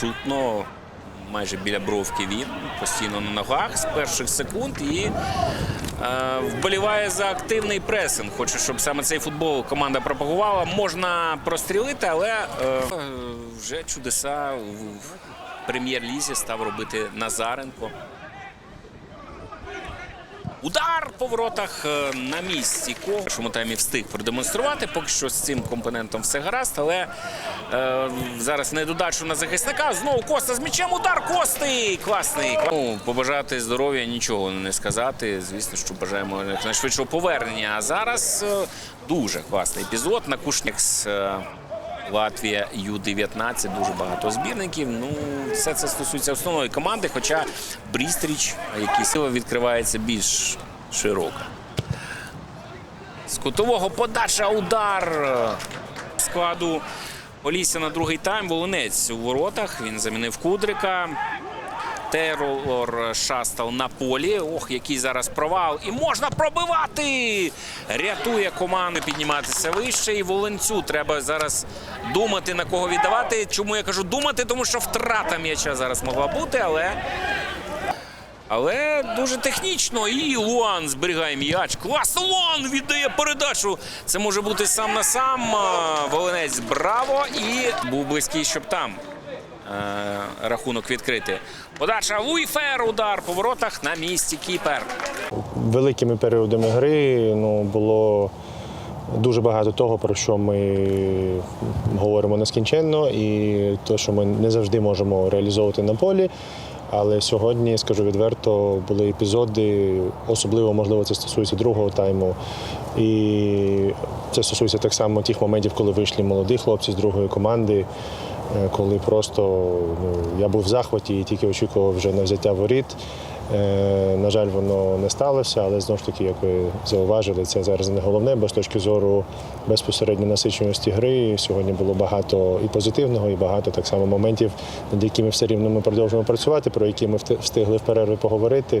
чутно. Майже біля бровки він постійно на ногах з перших секунд і е, вболіває за активний пресинг. Хоче, щоб саме цей футбол команда пропагувала. Можна прострілити, але е, вже чудеса в прем'єр-лізі став робити Назаренко. Удар по воротах е, на місці. Ко в першому таймі встиг продемонструвати. Поки що з цим компонентом все гаразд, але е, зараз недодачу на захисника. Знову Коста з м'ячем. Удар Кости! Класний. Ну, побажати здоров'я, нічого не сказати. Звісно, що бажаємо найшвидшого повернення. А зараз е, дуже класний епізод на Кушнікс. Е, Латвія Ю-19, дуже багато збірників. Ну, все це стосується основної команди, хоча Брістріч, який сила відкривається більш широка. З кутового подача удар складу Олісся на другий тайм. Волонець у воротах. Він замінив Кудрика. Терор шастав на полі. Ох, який зараз провал. І можна пробивати. Рятує команду підніматися вище. І Волинцю треба зараз думати на кого віддавати. Чому я кажу думати? Тому що втрата м'яча зараз могла бути, але. Але дуже технічно. І Луан зберігає м'яч. Класно Луан віддає передачу. Це може бути сам на сам. Волинець браво. І був близький, щоб там рахунок відкрити. Подача Луїфер, удар по воротах на місці Кіпер. великими періодами гри ну, було дуже багато того, про що ми говоримо нескінченно, і те, що ми не завжди можемо реалізовувати на полі. Але сьогодні, скажу відверто, були епізоди, особливо, можливо, це стосується другого тайму. І це стосується так само тих моментів, коли вийшли молоді хлопці з другої команди, е, коли просто ну, я був в захваті і тільки очікував вже на взяття воріт. Е, На жаль, воно не сталося, але знову ж таки, як ви зауважили, це зараз не головне, бо з точки зору безпосередньо насиченості гри сьогодні було багато і позитивного, і багато так само моментів, над якими все рівно ми продовжуємо працювати, про які ми встигли в перерві поговорити.